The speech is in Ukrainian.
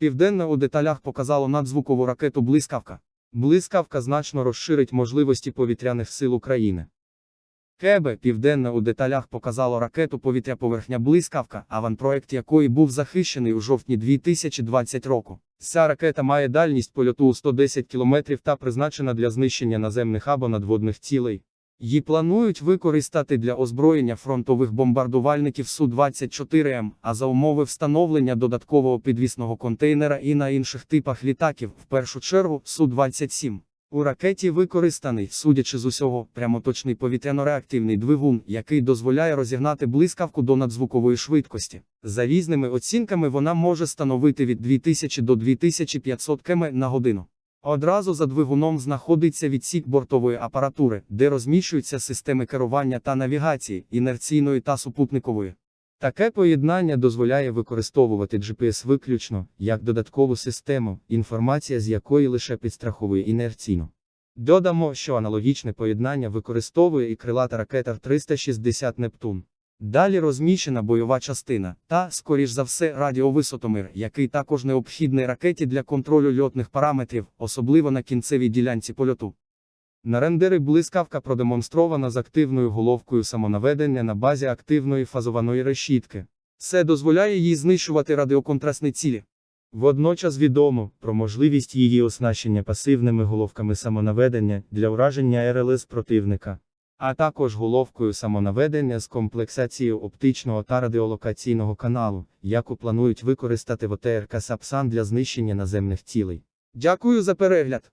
Південне у деталях показало надзвукову ракету Блискавка. Блискавка значно розширить можливості повітряних сил України. Кебе Південне у деталях показало ракету повітря поверхня Блискавка, аванпроект якої був захищений у жовтні 2020 року. Ця ракета має дальність польоту у 110 км та призначена для знищення наземних або надводних цілей. Її планують використати для озброєння фронтових бомбардувальників Су-24М, а за умови встановлення додаткового підвісного контейнера і на інших типах літаків, в першу чергу Су-27. У ракеті використаний, судячи з усього, прямоточний повітряно-реактивний двигун, який дозволяє розігнати блискавку до надзвукової швидкості. За різними оцінками вона може становити від 2000 до 2500 км на годину. Одразу за двигуном знаходиться відсік бортової апаратури, де розміщуються системи керування та навігації, інерційної та супутникової. Таке поєднання дозволяє використовувати GPS виключно як додаткову систему, інформація з якої лише підстраховує інерційно. Додамо, що аналогічне поєднання використовує і крилата ракета 360 Нептун. Далі розміщена бойова частина та, скоріш за все, радіовисотомир, який також необхідний ракеті для контролю льотних параметрів, особливо на кінцевій ділянці польоту. На рендери блискавка продемонстрована з активною головкою самонаведення на базі активної фазованої решітки. Це дозволяє їй знищувати радіоконтрастні цілі. Водночас відомо про можливість її оснащення пасивними головками самонаведення для ураження РЛС противника, а також головкою самонаведення з комплексацією оптичного та радіолокаційного каналу, яку планують використати в ОТРК Сапсан для знищення наземних цілей. Дякую за перегляд!